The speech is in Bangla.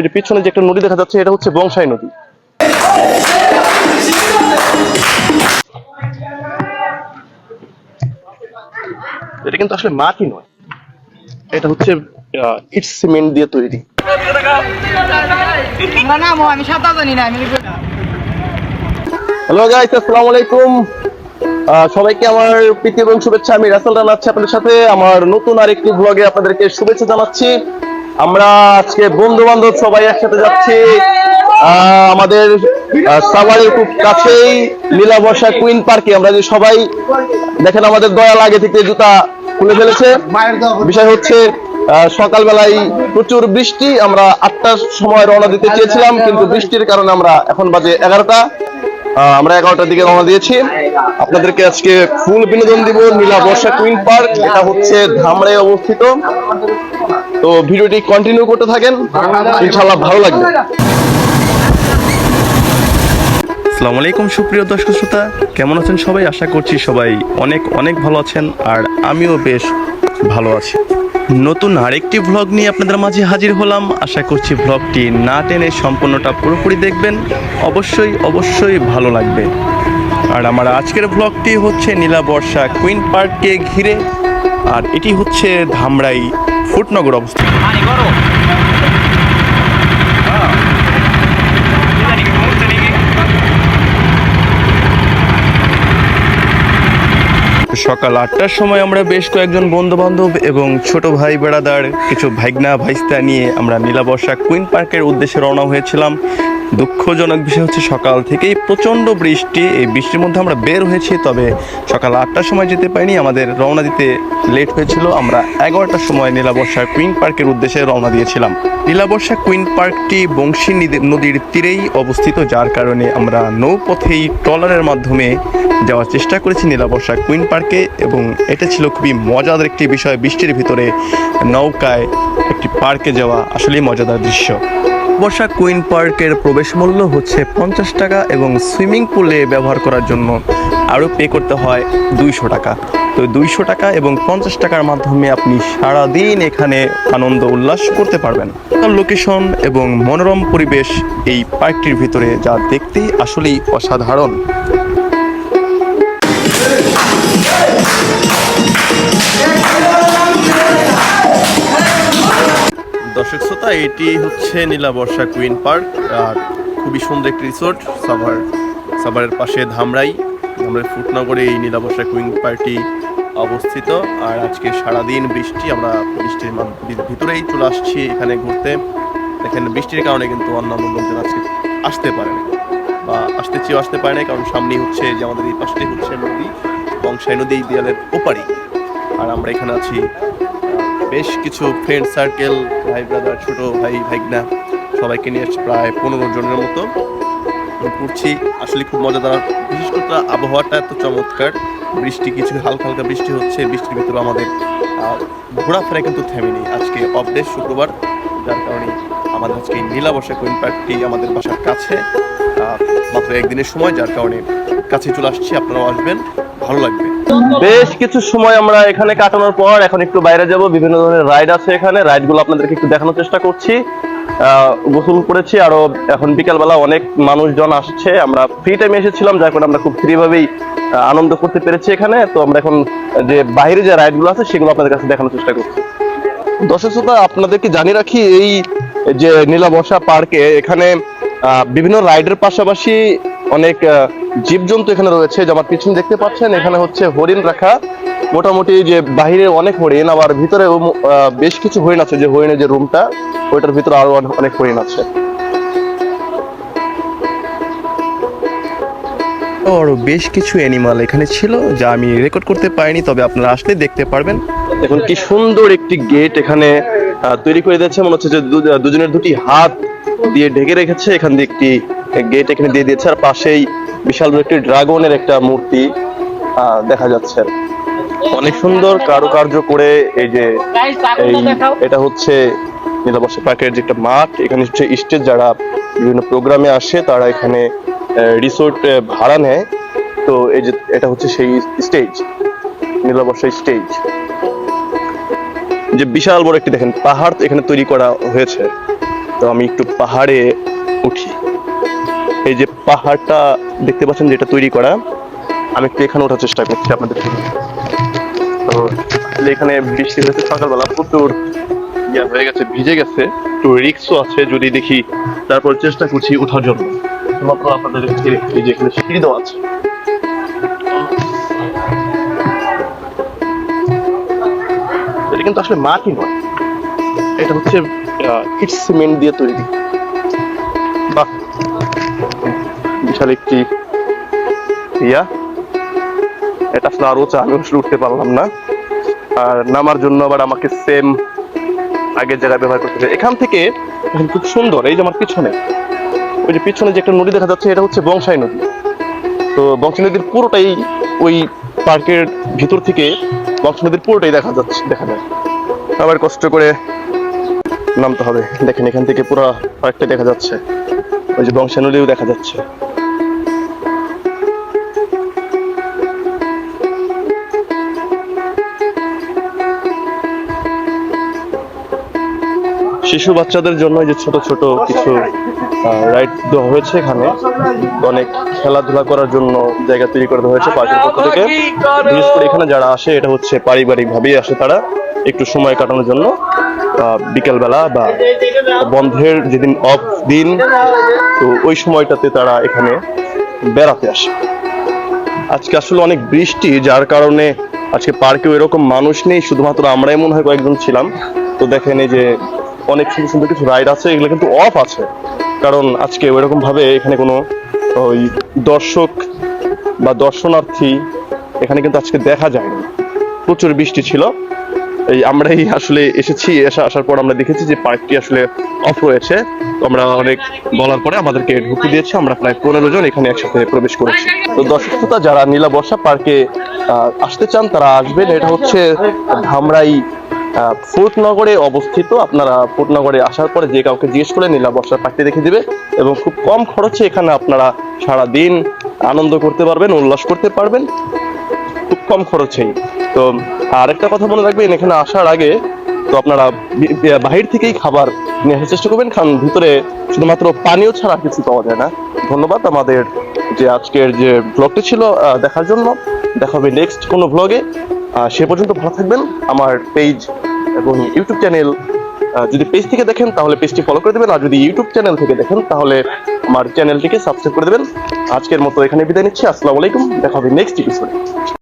ওই যে পিছনে যে একটা নদী দেখা যাচ্ছে এটা হচ্ছে বংশাই নদী। এটা কিন্তু আসলে মাটি নয়। এটা হচ্ছে ইট সিমেন্ট দিয়ে তৈরি। হ্যালো গাইস আসসালামু আলাইকুম। সবাইকে আমার প্রীতি এবং শুভেচ্ছা। আমি রাসেল জানাচ্ছি আপনাদের সাথে। আমার নতুন আরেকটি ব্লগে আপনাদেরকে শুভেচ্ছা জানাচ্ছি। আমরা আজকে বন্ধু বান্ধব সবাই একসাথে যাচ্ছি। আমাদের সাভারের খুব কাছেই নীলা বর্ষা কুইন পার্কে। আমরা যে সবাই দেখেন আমাদের দয়াল আগে থেকে জুতা খুলে ফেলেছে। বিষয় হচ্ছে সকালবেলায় প্রচুর বৃষ্টি। আমরা আটটার সময় রওনা দিতে চেয়েছিলাম, কিন্তু বৃষ্টির কারণে আমরা এখন বাজে এগারোটা। আমরা এগারোটার দিকে রওনা দিয়েছি। আপনাদেরকে আজকে ফুল বিনোদন দিব নীলা বর্ষা কুইন পার্ক। এটা হচ্ছে ধামরাই অবস্থিত। তো ভিডিওটি কন্টিনিউ করতে থাকেন। ইনশাল্লাহ ভালো লাগবে। আসসালামু আলাইকুম, সুপ্রিয় দর্শক শ্রোতা। কেমন আছেন সবাই? আশা করছি সবাই অনেক অনেক ভালো আছেন আর আমিও বেশ ভালো আছি। নতুন আরেকটি ভ্লগ নিয়ে আপনাদের মাঝে হাজির হলাম। আশা করছি ভ্লগটি না টেনে সম্পূর্ণটা পুরোপুরি দেখবেন। অবশ্যই অবশ্যই ভালো লাগবে। আর আমার আজকের ভ্লগটি হচ্ছে নীলা বর্ষা কুইন পার্ককে ঘিরে। আর এটি হচ্ছে ধামরাই ফুটনগর অবস্থিত। সকাল আটটার সময় আমরা বেশ কয়েকজন বন্ধু বান্ধব এবং ছোট ভাই বেড়াদার কিছু ভাইগনা ভাইস্তা নিয়ে আমরা নীলাবর্ষা কুইন পার্কের উদ্দেশ্যে রওনা হয়েছিলাম। দুঃখজনক বিষয় হচ্ছে সকাল থেকেই প্রচণ্ড বৃষ্টি। এই বৃষ্টির মধ্যে আমরা বের হয়েছি, তবে সকাল আটটার সময় যেতে পারিনি। আমাদের রওনা দিতে লেট হয়েছিল। আমরা এগারোটার সময় নীলাবর্ষা কুইন পার্কের উদ্দেশ্যে রওনা দিয়েছিলাম। নীলাবর্ষা কুইন পার্কটি বংশী নিদি- নদীর তীরেই অবস্থিত, যার কারণে আমরা নৌপথেই ট্রলারের মাধ্যমে যাওয়ার চেষ্টা করেছি নীলাবর্ষা কুইন পার্কে, এবং এটা ছিল খুবই মজাদার একটি বিষয়। বৃষ্টির ভিতরে নৌকায় একটি পার্কে যাওয়া আসলেই মজাদার দৃশ্য। বর্ষা কুইন পার্কের প্রবেশ মূল্য হচ্ছে পঞ্চাশ টাকা এবং সুইমিং পুলে ব্যবহার করার জন্য আরও পে করতে হয় দুইশো টাকা। তো দুইশো টাকা এবং পঞ্চাশ টাকার মাধ্যমে আপনি সারাদিন এখানে আনন্দ উল্লাস করতে পারবেন। লোকেশন এবং মনোরম পরিবেশ এই পার্কটির ভিতরে যা দেখতে আসলেই অসাধারণ। দর্শক শ্রোতা, এটি হচ্ছে নীলা বর্ষা কুইন পার্ক, আর খুবই সুন্দর একটি রিসোর্ট, সাভার, সাভারের পাশে ধামরাই ধামরাই ফুটনগরে এই নীলা বর্ষা কুইন পার্কটি অবস্থিত। আর আজকে সারাদিন বৃষ্টি, আমরা বৃষ্টির ভিতরেই চলে আসছি এখানে ঘুরতে। দেখেন বৃষ্টির কারণে কিন্তু অন্যান্য লোকজন আজকে আসতে পারে না বা আসতে চেয়েও আসতে পারে না কারণ সামনেই হচ্ছে যে আমাদের এই পাশটাই হচ্ছে নদী, বংশাই নদী দেয়ালের ওপারই। আর আমরা এখানে আছি বেশ কিছু ফ্রেন্ড সার্কেল ভাই ব্রাদার ছোটো ভাই, ভাইগনা, সবাইকে নিয়ে প্রায় পনেরো জনের মতো। ঘুরছি, আসলে খুব মজাদার বিশেষ করে আবহাওয়াটা এত চমৎকার। বৃষ্টি কিছু হালকা হালকা বৃষ্টি হচ্ছে, বৃষ্টির ভিতরে আমাদের ঘোরাফেরা কিন্তু থেমেনি। আজকে অফ ডে শুক্রবার, যার কারণে আমাদের আজকে নীলা বর্ষা কুইন পার্কটি আমাদের বাসার কাছে মাত্র একদিনের সময়, যার কারণে কাছে চলে আসছি, আপনারাও আসবেন, ভালো লাগবে। বেশ কিছু সময় আমরা এখানে কাটানোর পর এখন একটু বাইরে যাব। বিভিন্ন ধরনের রাইড আছে এখানে। রাইডগুলো আপনাদেরকে একটু দেখানোর চেষ্টা করছি। গোসল করেছি। আরও এখন বিকালবেলা অনেক মানুষজন আসছে। আমরা ফ্রি টাইমে এসেছিলাম, যার কারণে আমরা খুব ফ্রি ভাবেই আনন্দ করতে পেরেছি এখানে। তো আমরা এখন যে বাইরে যে রাইডগুলো আছে, সেগুলো আপনাদের কাছে দেখানোর চেষ্টা করছি। দর্শক শ্রোতা, আপনাদেরকে জানিয়ে রাখি, এই যে নীলা বর্ষা পার্কে এখানে বিভিন্ন রাইডের পাশাপাশি অনেক জীবজন্তু এখানে রয়েছে যে আমার পিছনে দেখতে পাচ্ছেন এখানে হচ্ছে হরিণ রাখা। মোটামুটি যে বাহিরে অনেক হরিণ আবার ভিতরে বেশ কিছু হরিণ আছে যে হরিণের যে রুমটা ওইটার ভিতরে আরও অনেক- হরিণ আছে। আরও বেশ কিছু অ্যানিমাল এখানে ছিল যা আমি রেকর্ড করতে পারিনি তবে আপনারা আসলে দেখতে পারবেন। দেখুন কি সুন্দর একটি গেট এখানে তৈরি করে দিয়েছে। মনে হচ্ছে যে দুজনের দুটি হাত দিয়ে ঢেকে রেখেছে। এখান দিয়ে একটি গেট এখানে দিয়ে দিয়েছে। আর পাশেই বিশাল একটি ড্রাগনের একটা মূর্তি দেখা যাচ্ছে। অনেক সুন্দর কারুকার্য করে এই যে এটা হচ্ছে নীলাবর্ষা পার্কের যে একটা মাঠ, এখানে হচ্ছে স্টেজ যারা বিভিন্ন প্রোগ্রামে আসে, তারা এখানে রিসোর্ট ভাড়া নেয়। তো এই যে এটা হচ্ছে সেই স্টেজ, নীলাবর্ষা স্টেজ। যে বিশাল বড় একটি দেখেন পাহাড় এখানে তৈরি করা হয়েছে। তো আমি একটু পাহাড়ে উঠি। এই যে পাহাড়টা দেখতে পাচ্ছেন যেটা তৈরি করা, আমি একটু এখানে ওঠার চেষ্টা করছি আপনাদের তো এখানে বৃষ্টি হয়েছে সকালবেলা, প্রচুর ইয়া হয়ে গেছে, ভিজে গেছে। তো রিক্সও আছে যদি দেখি, তারপর চেষ্টা করছি ওঠার জন্য। আপনাদের এই যে এখানে সিঁড়ি দেওয়া আছে। এটা কিন্তু আসলে মাটি নয়, এটা হচ্ছে ইট সিমেন্ট দিয়ে তৈরি। ইয়া। এটা আসলে আরও চা, আমি উঠতে পারলাম না। আর নামার জন্য আবার আমাকে সেম আগের জায়গায় ব্যবহার করতে এখান থেকে খুব সুন্দর, এই যে আমার পিছনে। ওই যে পিছনে যে একটা নদী দেখা যাচ্ছে, এটা হচ্ছে বংশাই নদী। তো বংশাই নদীর পুরোটাই ওই পার্কের ভিতর থেকে বংশাই নদীর পুরোটাই দেখা যাচ্ছে, দেখা যায়। আবার কষ্ট করে নামতে হবে। দেখেন এখান থেকে পুরো পার্কটা দেখা যাচ্ছে। ওই যে বংশাই নদীও দেখা যাচ্ছে। শিশু বাচ্চাদের জন্য যে ছোট ছোট কিছু রাইড দেওয়া হয়েছে এখানে, অনেক খেলাধুলা করার জন্য জায়গা তৈরি করে হয়েছে পার্কের পক্ষ থেকে। বিশেষ করে এখানে যারা আসে, এটা হচ্ছে পারিবারিক ভাবেই আসে তারা, একটু সময় কাটানোর জন্য বিকেলবেলা বা বন্ধের যেদিন অফ দিন, তো ওই সময়টাতে তারা এখানে বেড়াতে আসে। আজকে আসলে অনেক বৃষ্টি, যার কারণে আজকে পার্কেও এরকম মানুষ নেই, শুধুমাত্র আমরাই মনে হয় কয়েকজন ছিলাম। তো দেখেন এই যে অনেক সুন্দর সুন্দর কিছু রাইড আছে, এগুলো কিন্তু অফ আছে। কারণ আজকে ওইরকম ভাবে এখানে কোনো, ওই দর্শক বা দর্শনার্থী এখানে কিন্তু আজকে দেখা যায়নি। প্রচুর বৃষ্টি ছিল। এই আমরাই আসলে এসেছি, এসে আসার পর আমরা দেখেছি যে পার্কটি আসলে অফ রয়েছে। আমরা অনেক বলার পরে আমাদেরকে ঢুকতে দিয়েছে। আমরা প্রায় পনেরো জন এখানে একসাথে প্রবেশ করেছি। তো দর্শক শ্রোতা, যারা নীলা বর্ষা পার্কে আসতে চান, তারা আসবেন। এটা হচ্ছে ধামরাই ফোর্টনগরে অবস্থিত। আপনারা ফোর্টনগরে আসার পরে যে কাউকে জিজ্ঞেস করে নীলা বর্ষার পার্কটি দেখে দিবে এবং খুব কম খরচে এখানে আপনারা সারা দিন আনন্দ করতে পারবেন, উল্লাস করতে পারবেন, খুব কম খরচেই। তো আরেকটা কথা মনে রাখবেন, এখানে আসার আগে তো আপনারা বাহির থেকেই খাবার নিয়ে আসার চেষ্টা করবেন, কারণ ভিতরে শুধুমাত্র পানীয় ছাড়া কিছু পাওয়া যায় না। ধন্যবাদ আমাদের যে আজকের যে ব্লগটি ছিল দেখার জন্য। দেখা হবে নেক্সট কোনো ব্লগে সে পর্যন্ত ভালো থাকবেন। আমার পেজ এবং ইউটিউব চ্যানেল যদি পেজ থেকে দেখেন, তাহলে পেজটি ফলো করে দেবেন। আর যদি ইউটিউব চ্যানেল থেকে দেখেন, তাহলে আমার চ্যানেলটিকে সাবস্ক্রাইব করে দেবেন। আজকের মতো এখানে বিদায় নিচ্ছি। আসসালামু আলাইকুম। দেখা হবে নেক্সট এপিসোডে